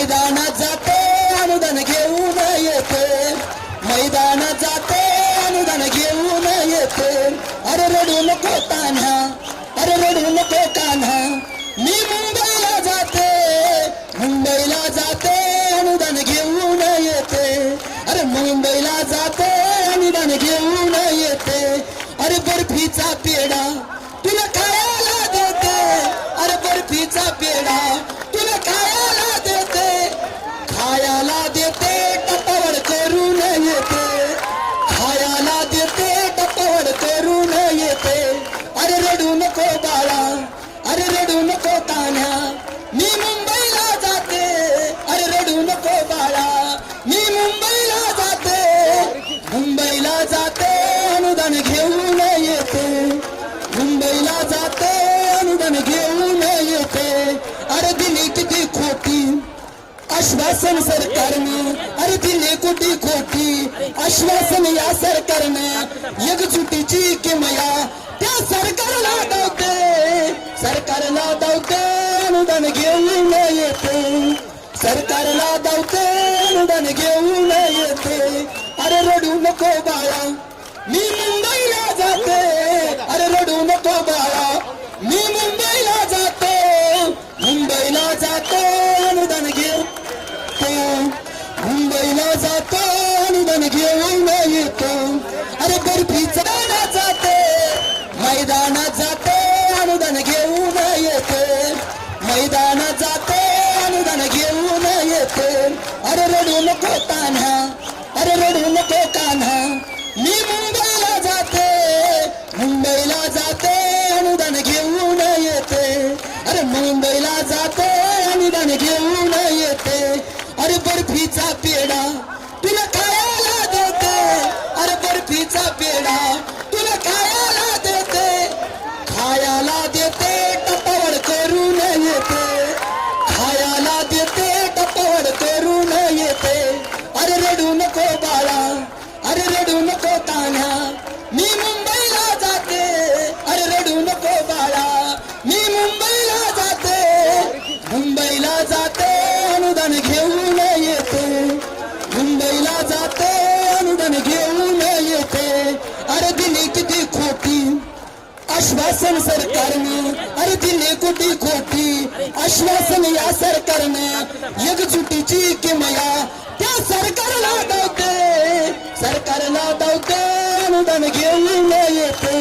मैदानात जाते अनुदान घेऊन येते. मैदानात जाते अनुदान घेऊन येते. अरे रडू नको कान्हा अरे रडू नको कान्हा मी मुंबईला जाते मुंबईला जाते अनुदान घेऊन येते. अरे मुंबईला जाते अनुदान घेऊन येते. अरे बर्फीचा पेढा तुला काय नको कान्हा मी मुंबईला जाते. अरे रडू नको बाळा. मी मुंबईला जाते. मुंबईला जाते अनुदान घेऊन येते. मुंबईला जाते अनुदान घेऊन येते. अरे दिली किती खोटी. आश्वासन सरकारने. अरे दिली कुठे खोटी. आश्वासन या सरकारने. एकजुटीची किमया. त्या अनुदान घेऊन येते. सरकारला दावते अनुदान घेऊन येते. अरे रडू नको बाळा मी मुंबईला जाते. अरे रडू नको बाळा मी मुंबईला जाते. मुंबईला जातो अनुदान घेऊ मुंबईला जातो. जाते अनुदान घेऊन येते. अरे रडू नको कान्हा अरे रडू नको कान्हा. मी मुंबईला जाते मुंबईला जाते अनुदान घेऊन येते. अरे मुंबईला जाते अनुदान घेऊन येते. अरे बर्फीचा पेढा तुला खायला देते. अरे बर्फीचा पेढा अनुदान घेऊन येते. मुंबईला जाते अनुदान घेऊन येते. अरे दिली किती खोटी. आश्वासन सरकारने अरे दिली कुठे खोटी. आश्वासन या सरकारने एकजुटीची किमया त्या सरकारला दावते. सरकारला दावते अनुदान घेऊन येते.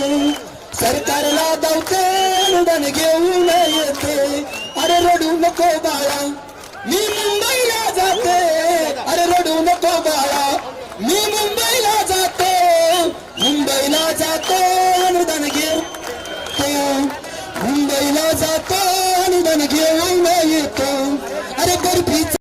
सरकारला दावते अनुदान घेऊन येते. अरे रडू नको बाळा मी जातो बाळा. मी मुंबईला जातो. मुंबईला जातो अनुदान घेऊन मुंबईला जातो अनुदान घेऊन येतो. अरे बर्फीचा